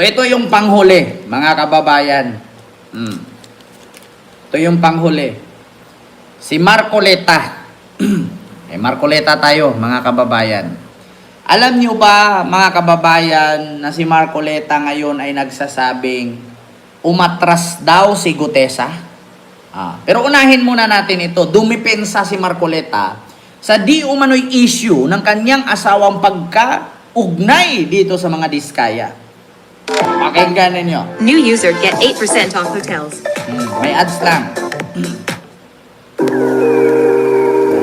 So ito yung panghuli, mga kababayan. Hmm. Ito yung panghuli. Si Marcoleta. eh, Marcoleta tayo, mga kababayan. Alam nyo ba, mga kababayan, na si Marcoleta ngayon ay nagsasabing umatras daw si Gutesa? Ah, pero unahin muna natin ito. Dumipensa si Marcoleta sa di umano'y issue ng kanyang asawang pagka-ugnay dito sa mga diskaya. Pakinggan ninyo. New user get 8% off hotels. Hmm, may ads lang.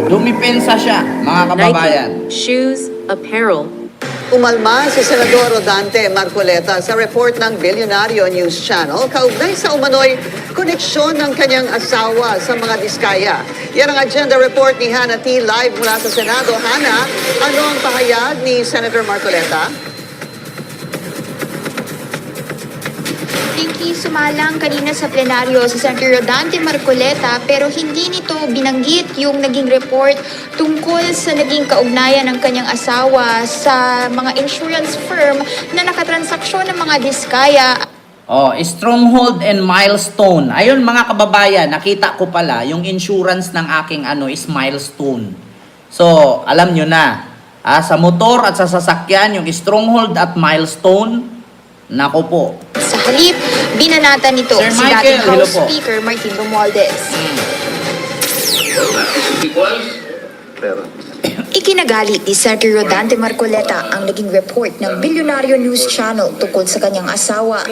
Dumipensa siya, mga kababayan. Nike, shoes, apparel, Umalma si Senador Rodante Marcoleta sa report ng Bilyonaryo News Channel kaugnay sa umano'y koneksyon ng kanyang asawa sa mga diskaya. Yan ang agenda report ni Hannah T. live mula sa Senado. Hannah, ano ang pahayag ni Senator Marcoleta? Pinky sumalang kanina sa plenaryo sa Senator Rodante Marcoleta pero hindi nito binanggit yung naging report tungkol sa naging kaugnayan ng kanyang asawa sa mga insurance firm na nakatransaksyon ng mga diskaya Oh, stronghold and milestone. Ayun mga kababayan, nakita ko pala yung insurance ng aking ano is milestone. So, alam nyo na, ah, sa motor at sa sasakyan, yung stronghold at milestone, nako po. Halip, binanatan nito Sir si Michael, dating House. Speaker Martin Romualdez. Ikinagalit ni Senator Rodante Marcoleta ang naging report ng Bilyonaryo News Channel tungkol sa kanyang asawa.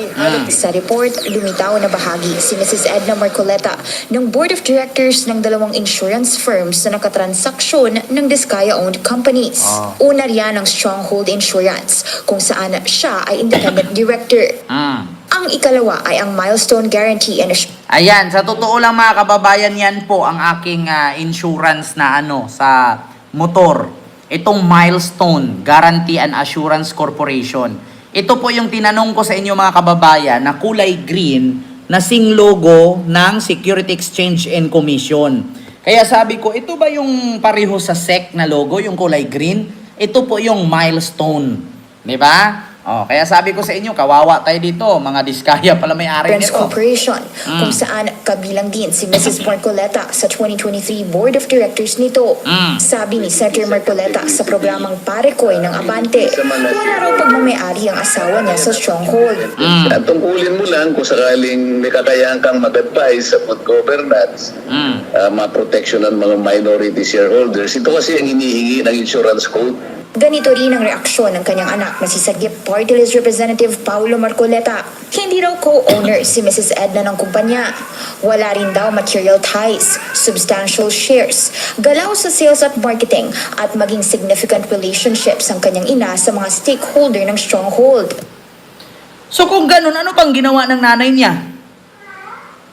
Sa report, lumitaw na bahagi si Mrs. Edna Marcoleta ng Board of Directors ng dalawang insurance firms na nakatransaksyon ng Diskaya-owned companies. Una riyan ang Stronghold Insurance, kung saan siya ay independent director. Mm. Ang ikalawa ay ang Milestone Guarantee and Ayan, sa totoo lang mga kababayan, yan po ang aking ah, insurance na ano sa motor. Itong Milestone Guarantee and Assurance Corporation. Ito po yung tinanong ko sa inyo mga kababayan na kulay green na sing logo ng Security Exchange and Commission. Kaya sabi ko, ito ba yung pareho sa SEC na logo, yung kulay green? Ito po yung Milestone. Di ba? Oh, kaya sabi ko sa inyo, kawawa tayo dito. Mga diskaya pala may ari nito. Corporation, kung saan kabilang din si Mrs. Marcoleta sa 2023 Board of Directors nito. Mm. Sabi ni Senator Marcoleta sa programang Parekoy ng Abante, wala raw pagmamayari ang asawa niya sa Stronghold. Mm. At tungkulin mo lang kung sakaling may kakayahan kang mag-advise sa good governance, Mm. uh, ma-protection ng mga minority shareholders. Ito kasi ang hinihingi ng insurance code. Ganito rin ang reaksyon ng kanyang anak na si Sagip Party Representative Paulo Marcoleta. Hindi raw co-owner si Mrs. Edna ng kumpanya. Wala rin daw material ties, substantial shares, galaw sa sales at marketing at maging significant relationships ang kanyang ina sa mga stakeholder ng Stronghold. So kung ganun, ano pang ginawa ng nanay niya?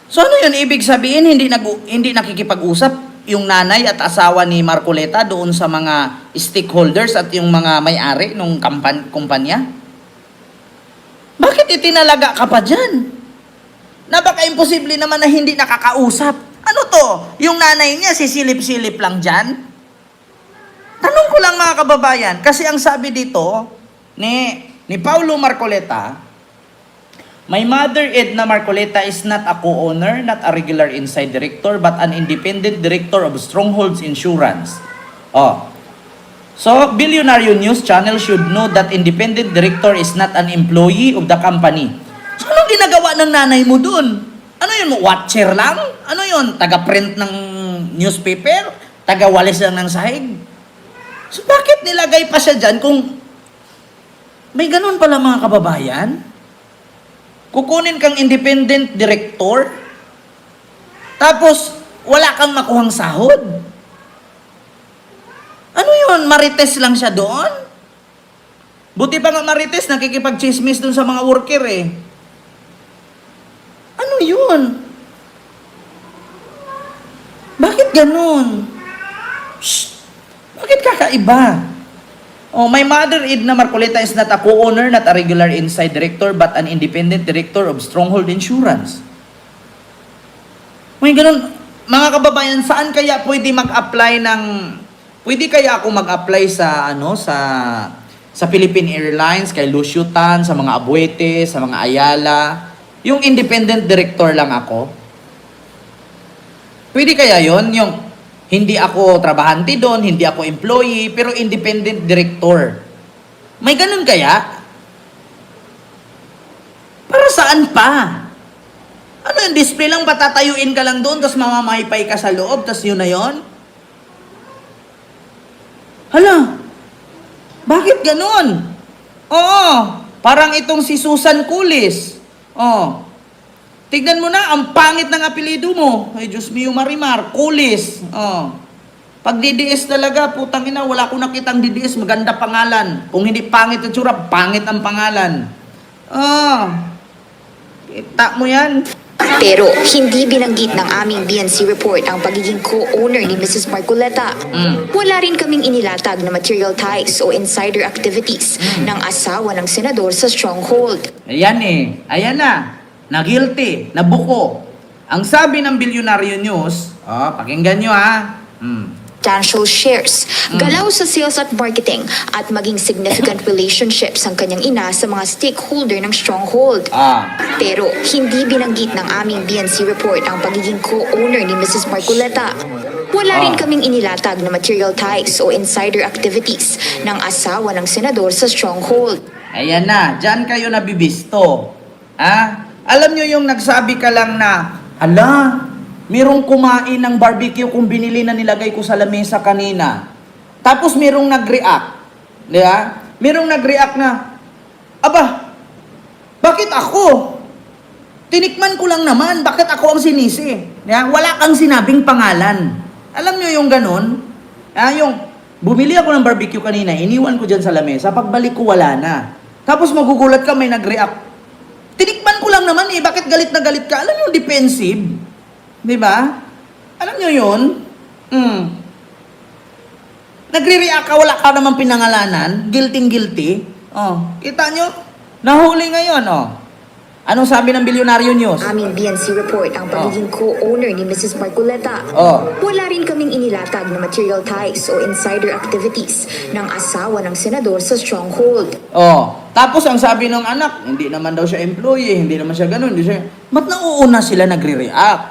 So ano yun? Ibig sabihin, hindi, nag, hindi nakikipag-usap yung nanay at asawa ni Marcoleta doon sa mga stakeholders at yung mga may-ari ng kampan, kumpanya? Bakit itinalaga ka pa dyan? Napaka-imposible naman na hindi nakakausap. Ano to? Yung nanay niya, sisilip-silip lang dyan? Tanong ko lang mga kababayan, kasi ang sabi dito ni, ni Paulo Marcoleta, My mother, Edna Marcoleta, is not a co-owner, not a regular inside director, but an independent director of Strongholds Insurance. Oh. So, Billionaire News Channel should know that independent director is not an employee of the company. So, anong ginagawa ng nanay mo dun? Ano yun? Watcher lang? Ano yun? Taga-print ng newspaper? Taga-walis lang ng sahig? So, bakit nilagay pa siya dyan kung may ganun pala mga kababayan? Kukunin kang independent director, tapos wala kang makuhang sahod. Ano yun? Marites lang siya doon? Buti pa nga Marites, nakikipag-chismis doon sa mga worker eh. Ano yun? Bakit ganun? Shh! Bakit kakaiba? Oh, my mother, Edna Marcoleta, is not a co-owner, not a regular inside director, but an independent director of Stronghold Insurance. May ganun. Mga kababayan, saan kaya pwede mag-apply ng... Pwede kaya ako mag-apply sa, ano, sa sa Philippine Airlines, kay Lucio Tan, sa mga Abuete, sa mga Ayala. Yung independent director lang ako. Pwede kaya yon yung hindi ako trabahante doon, hindi ako employee, pero independent director. May ganun kaya? Para saan pa? Ano yung display lang, patatayuin ka lang doon, tapos mamamaypay ka sa loob, tapos yun na yun? Hala, bakit ganun? Oo, parang itong si Susan Kulis. Oh, tignan mo na, ang pangit ng apelido mo. Ay, Diyos mio Marimar, Kulis. Oh. Pag DDS talaga, putang ina, wala akong nakitang DDS, maganda pangalan. Kung hindi pangit ang tsura, pangit ang pangalan. Oh, kita mo yan. Pero hindi binanggit ng aming BNC report ang pagiging co-owner ni Mrs. Marcoleta. Wala rin kaming inilatag na material ties o insider activities ng asawa ng senador sa stronghold. Ayan eh. Ayan na. Na-guilty. Nabuko. Ang sabi ng Bilyonaryo News, oh, pakinggan nyo ha. Hmm. substantial shares, galaw sa sales at marketing, at maging significant relationships ang kanyang ina sa mga stakeholder ng stronghold. Ah. Pero hindi binanggit ng aming BNC report ang pagiging co-owner ni Mrs. Marcoleta. Wala rin Ah. kaming inilatag na material ties o insider activities ng asawa ng senador sa stronghold. Ayan na. Diyan kayo nabibisto. Ha? Alam nyo yung nagsabi ka lang na, Ala, merong kumain ng barbecue kung binili na nilagay ko sa lamesa kanina. Tapos merong nag-react. Di ba? Merong nag-react na, Aba, bakit ako? Tinikman ko lang naman, bakit ako ang sinisi? Ya, wala kang sinabing pangalan. Alam nyo yung ganun? Ah, yung bumili ako ng barbecue kanina, iniwan ko dyan sa lamesa, pagbalik ko wala na. Tapos magugulat ka, may nag-react. Tinikman ko lang naman eh, bakit galit na galit ka? Alam nyo, defensive. Di ba? Alam nyo yun? Hmm. Nagre-react ka, wala ka naman pinangalanan, guilty-guilty. Oh, kita nyo? Nahuli ngayon, oh. Anong sabi ng Bilyonaryo News? Aming BNC report ang pagiging co-owner ni Mrs. Marcoleta. Oh. Wala rin kaming inilatag na material ties o insider activities ng asawa ng senador sa stronghold. Oh, tapos ang sabi ng anak, hindi naman daw siya employee, hindi naman siya ganun, hindi siya, ba't nauuna sila nagre-react?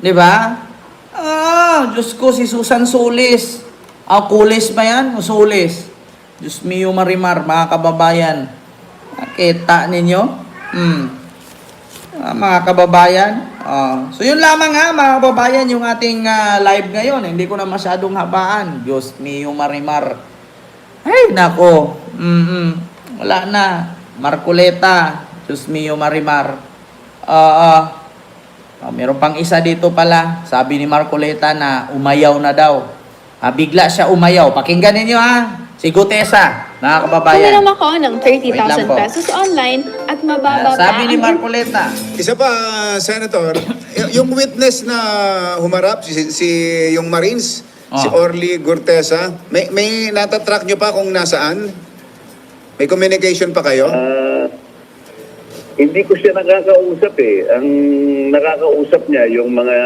Di ba? Ah, Diyos ko, si Susan Solis. Ah, Kulis ba yan? O Solis? Diyos mio marimar, mga kababayan. Nakita ninyo? Hmm. Ah, mga kababayan. Ah, so yun lamang ha, mga kababayan, yung ating ah, live ngayon. Hindi ko na masyadong habaan. Diyos mio marimar. Ay, nako. Mm-mm. Wala na. Marcoleta. Diyos mio, Marimar. Ah, ah, meron pang isa dito pala. Sabi ni Marcoleta na umayaw na daw. Ah, bigla siya umayaw. Pakinggan ninyo ha. Si Gutesa, mga kababayan. Kumiram ako ng Wait lang 30,000 po. pesos online at mababa Ah, pa sabi ni ang Marcoleta. Isa pa, Senator, y- yung witness na humarap, si, si yung Marines, si Ah. Orly Gurtesa, may, may natatrack nyo pa kung nasaan? May communication pa kayo? Hindi ko siya nakakausap eh. Ang nakakausap niya yung mga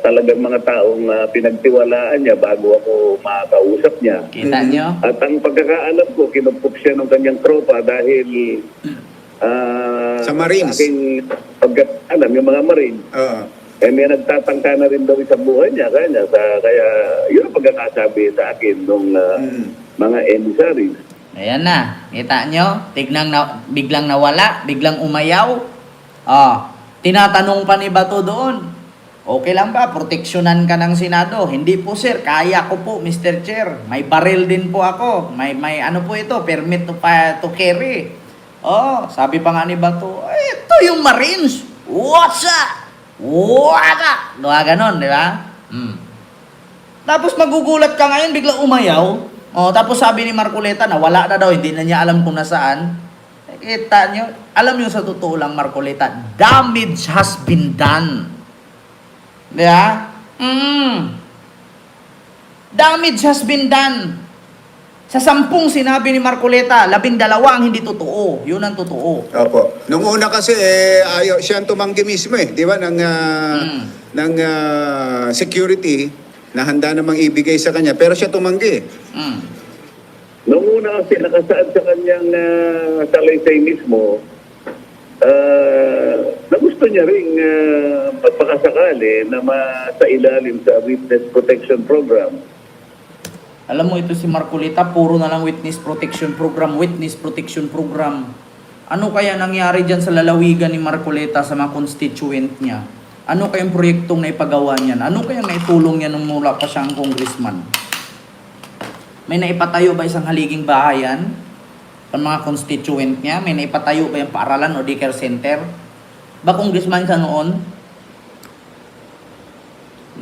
talagang mga taong ah, pinagtiwalaan niya bago ako makakausap niya. Kita nyo? At ang pagkakaalam ko, kinupok siya ng kanyang tropa dahil ah, Sa Marines. Aking pagkakaalam, yung mga Marines, Oo. eh may nagtatangka na rin daw sa buhay niya. Kaya, sa, kaya yun ang pagkakasabi sa akin nung ah, Mm. mga emissaries. Ayan na. Kita nyo? Tignan na, biglang nawala, biglang umayaw. Ah, tinatanong pa ni Bato doon. Okay lang ba? Proteksyonan ka ng Senado. Hindi po sir, kaya ko po Mr. Chair. May baril din po ako. May may ano po ito, permit to pa to carry. Oh, sabi pa nga ni Bato, "Ay, ito yung Marines. What's up? What up? Diba ganon, di ba? Hmm. Tapos magugulat ka ngayon, bigla umayaw. Oh, tapos sabi ni Marcoleta na wala na daw, hindi na niya alam kung nasaan. Kita niyo, alam niyo sa totoo lang Marcoleta, damage has been done. Di ba? Mm. Damage has been done. Sa sampung sinabi ni Marcoleta, labing dalawa ang hindi totoo. Yun ang totoo. Opo. Nung una kasi, eh, ayaw, siya ang tumanggi mismo eh, di ba, ng, ah, Mm. ng ah, security na handa namang ibigay sa kanya, pero siya tumanggi. Mm. Noong una na kasi nakasaad sa kanyang uh, salaysay mismo ah, na gusto niya ring uh, magpakasakali na masailalim sa Witness Protection Program. Alam mo ito si Marcolita, puro na lang witness protection program, witness protection program. Ano kaya nangyari dyan sa lalawigan ni Marcoleta sa mga constituent niya? Ano kayang proyektong naipagawa niyan? Ano kayang naitulong niya nung mula pa siyang congressman? May naipatayo ba isang haliging bahayan? Sa mga constituent niya? May naipatayo ba yung paaralan o daycare center? Ba congressman ka noon?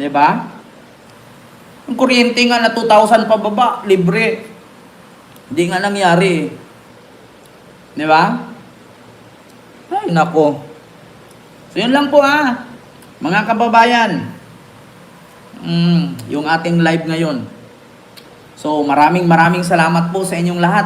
ba? Yung kuryente nga na 2,000 pababa, libre. Hindi nga nangyari. Di ba? Ay, nako. So, yun lang po ha. Mga kababayan. Mm, yung ating live ngayon. So, maraming maraming salamat po sa inyong lahat.